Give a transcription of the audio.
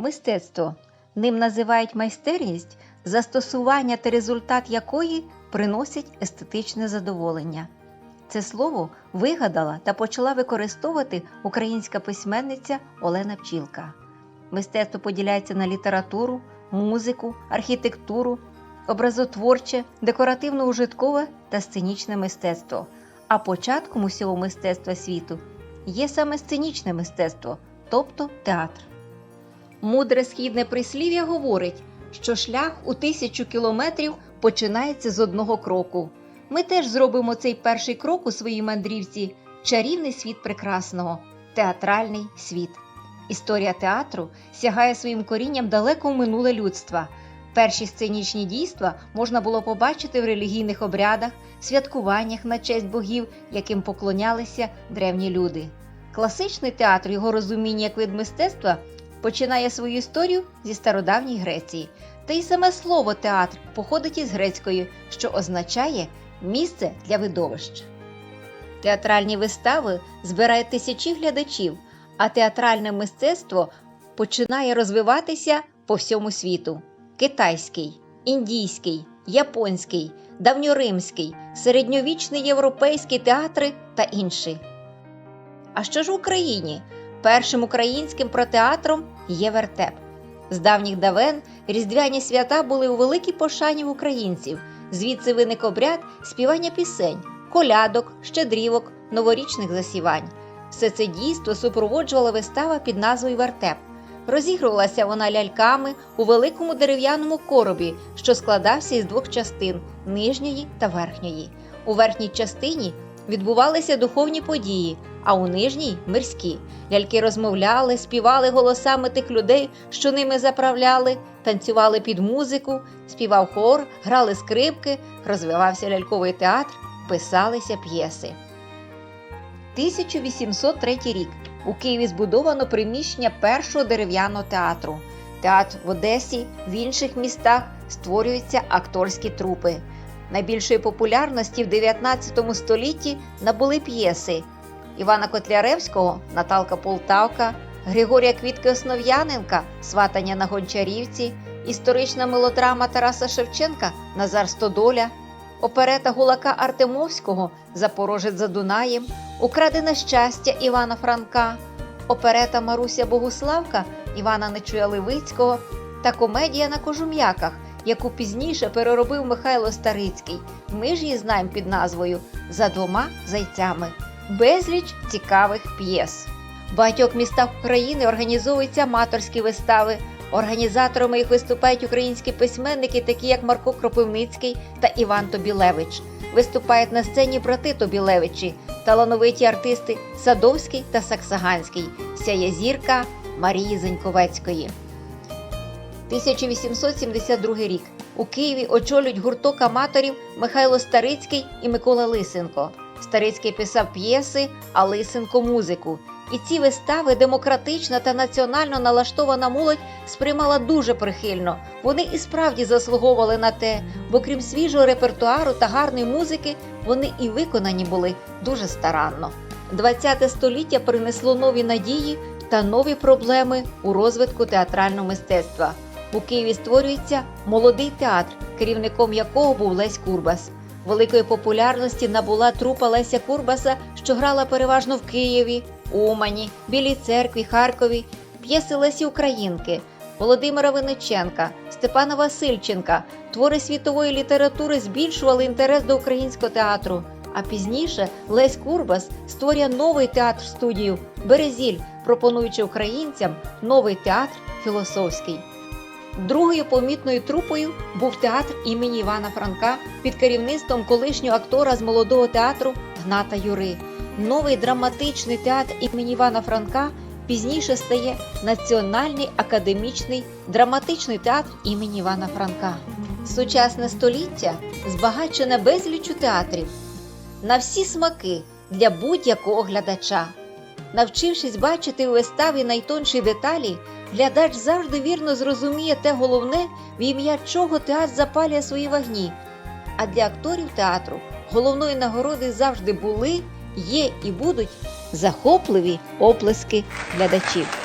Мистецтво. Ним називають майстерність, застосування та результат якої приносять естетичне задоволення. Це слово вигадала та почала використовувати українська письменниця Олена Пчілка. Мистецтво поділяється на літературу, музику, архітектуру, образотворче, декоративно-ужиткове та сценічне мистецтво. А початком усього мистецтва світу є саме сценічне мистецтво, тобто театр. Мудре східне прислів'я говорить, що шлях у тисячу кілометрів починається з одного кроку. Ми теж зробимо цей перший крок у своїй мандрівці чарівний світ прекрасного, театральний світ. Історія театру сягає своїм корінням далеко в минуле людства. Перші сценічні дійства можна було побачити в релігійних обрядах, святкуваннях на честь богів, яким поклонялися древні люди. Класичний театр, його розуміння як вид мистецтва, починає свою історію зі стародавньої Греції. Та й саме слово театр походить із грецької, що означає місце для видовищ. Театральні вистави збирають тисячі глядачів, а театральне мистецтво починає розвиватися по всьому світу: китайський, індійський, японський, давньоримський, середньовічний європейський театри та інші. А що ж в Україні? Першим українським протеатром є вертеп. З давніх давен різдвяні свята були у великій пошані в українців. Звідси виник обряд співання пісень, колядок, щедрівок, новорічних засівань. Все це дійство супроводжувала вистава під назвою Вертеп. Розігрувалася вона ляльками у великому дерев'яному коробі, що складався із двох частин нижньої та верхньої. У верхній частині відбувалися духовні події, а у нижній мирські. Ляльки розмовляли, співали голосами тих людей, що ними заправляли, танцювали під музику, співав хор, грали скрипки, розвивався ляльковий театр, писалися п'єси. 1803 рік у Києві збудовано приміщення першого дерев'яного театру. Театр в Одесі, в інших містах створюються акторські трупи. Найбільшої популярності в 19 столітті набули п'єси Івана Котляревського Наталка Полтавка, Григорія Квітки Основ'яненка Сватання на Гончарівці, історична мелодрама Тараса Шевченка Назар Стодоля, оперета Гулака Артемовського Запорожець за Дунаєм, Украдене щастя Івана Франка, оперета Маруся Богуславка Івана Нечуя Левицького та комедія на кожум'яках, яку пізніше переробив Михайло Старицький. Ми ж її знаємо під назвою За двома зайцями. Безліч цікавих п'єс. В багатьох містах України організовуються аматорські вистави. Організаторами їх виступають українські письменники, такі як Марко Кропивницький та Іван Тобілевич. Виступають на сцені брати Тобілевичі, талановиті артисти Садовський та Саксаганський, сяє зірка Марії Зеньковецької. 1872 рік у Києві очолюють гурток аматорів Михайло Старицький і Микола Лисенко. Старицький писав п'єси, а Лисенко музику. І ці вистави демократична та національно налаштована молодь сприймала дуже прихильно. Вони і справді заслуговували на те, бо крім свіжого репертуару та гарної музики, вони і виконані були дуже старанно. ХХ століття принесло нові надії та нові проблеми у розвитку театрального мистецтва. У Києві створюється молодий театр, керівником якого був Лесь Курбас. Великої популярності набула трупа Леся Курбаса, що грала переважно в Києві, Умані, Білій церкві, Харкові, п'єси Лесі Українки, Володимира Винниченка, Степана Васильченка, твори світової літератури збільшували інтерес до українського театру. А пізніше Лесь Курбас створює новий театр студію Березіль, пропонуючи українцям новий театр філософський. Другою помітною трупою був театр імені Івана Франка під керівництвом колишнього актора з молодого театру Гната Юри. Новий драматичний театр імені Івана Франка пізніше стає Національний академічний драматичний театр імені Івана Франка. Сучасне століття збагачене безлічу театрів на всі смаки для будь-якого глядача. Навчившись бачити у виставі найтонші деталі, глядач завжди вірно зрозуміє те головне, в ім'я чого театр запалює свої вагні. А для акторів театру головної нагороди завжди були, є і будуть захопливі оплески глядачів.